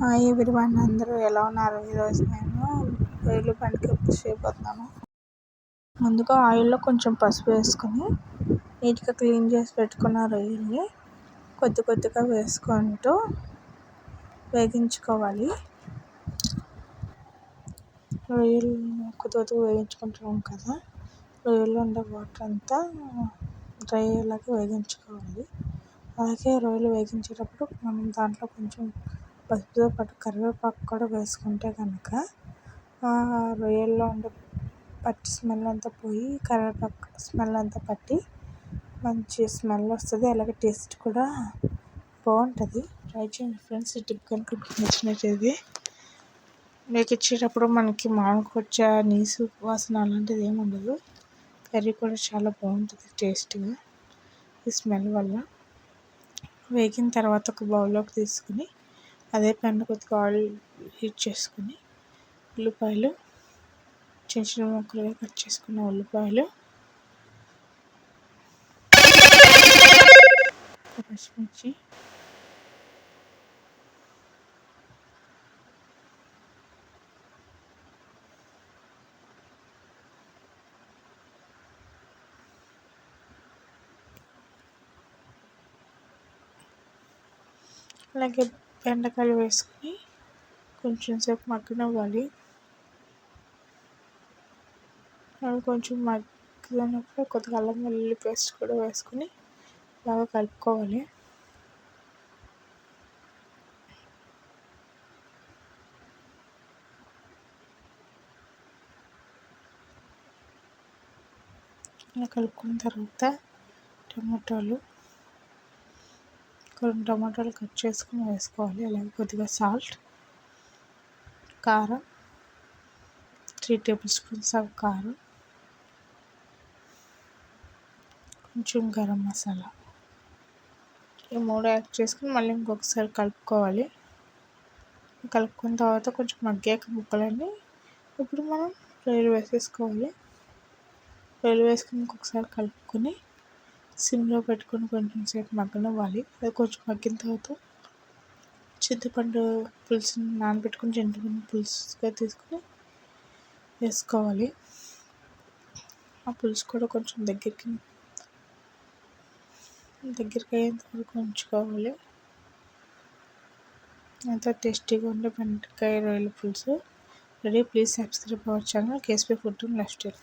Hi everyone అందరూ ఎలా ఉన్నారు? ఈరోజు నేను రొయ్యలు పండుగ చేయబోతున్నాను ముందుగా ఆయిల్లో కొంచెం పసుపు వేసుకొని నీట్గా క్లీన్ చేసి పెట్టుకున్న రొయ్యల్ని కొద్ది కొద్దిగా వేసుకుంటూ వేగించుకోవాలి. రొయ్యలు కొద్ది కొద్దిగా వేయించుకుంటున్నాం కదా రొయ్యలు ఉండే వాటర్ అంతా డ్రై అయ్యేలాగా వేగించుకోవాలి. అలాగే రొయ్యలు వేగించేటప్పుడు మనం దాంట్లో కొంచెం పసుపుతో పాటు కరివేపాకు కూడా వేసుకుంటే కనుక రొయ్యల్లో ఉండే పచ్చి స్మెల్ అంతా పోయి కరివేపాకు స్మెల్ అంతా పట్టి మంచి స్మెల్ వస్తుంది. అలాగే టేస్ట్ కూడా బాగుంటుంది. ట్రై చేయండి ఫ్రెండ్స్ ఈ టిప్ కనుక నచ్చినట్టయితే మీకు ఇచ్చేటప్పుడు మనకి మామిడికొచ్చ నీసు వాసన అలాంటిది ఏమి ఉండదు. కర్రీ కూడా చాలా బాగుంటుంది టేస్ట్గా ఈ స్మెల్ వల్ల. వేగిన తర్వాత ఒక బౌల్లోకి తీసుకుని అదే ప్యాన్ కొద్దిగా ఆయిల్ హీట్ చేసుకుని ఉల్లిపాయలు చిన్న చిన్న ముక్కలుగా కట్ చేసుకున్న ఉల్లిపాయలు పచ్చిమిర్చి అలాగే బెండకాయలు వేసుకుని కొంచెం సేపు మగ్గనివ్వాలి. అవి కొంచెం మగ్గినప్పుడు కొద్దిగా అల్లం వెల్లుల్లి పేస్ట్ కూడా వేసుకుని బాగా కలుపుకోవాలి. ఇలా కలుపుకున్న తర్వాత టమాటాలు కొన్ని టమాటాలు కట్ చేసుకుని వేసుకోవాలి. అలాగే కొద్దిగా సాల్ట్ కారం త్రీ టేబుల్ స్పూన్స్ ఆఫ్ కారం కొంచెం గరం మసాలా. ఈ మూడు యాడ్ చేసుకుని మళ్ళీ ఇంకొకసారి కలుపుకోవాలి. కలుపుకున్న తర్వాత కొంచెం మగ్గాక ముక్కలన్నీ ఇప్పుడు మనం రొయ్యలు వేసేసుకోవాలి. రొయ్యలు వేసుకుని ఇంకొకసారి కలుపుకొని సిమ్లో పెట్టుకొని కొంచెం సేపు మగ్గనివ్వాలి. అది కొంచెం మగ్గిన తర్వాత చింతపండు పులుసుని నానబెట్టుకుని చింతపండు పులుసుగా తీసుకుని వేసుకోవాలి. ఆ పులుసు కూడా కొంచెం దగ్గరికి దగ్గరికి అయ్యేంత వరకు ఉంచుకోవాలి. ఎంతో టేస్టీగా ఉండే బెండకాయ రొయ్యల పులుసు. Ready please subscribe our channel KCP food and lifestyle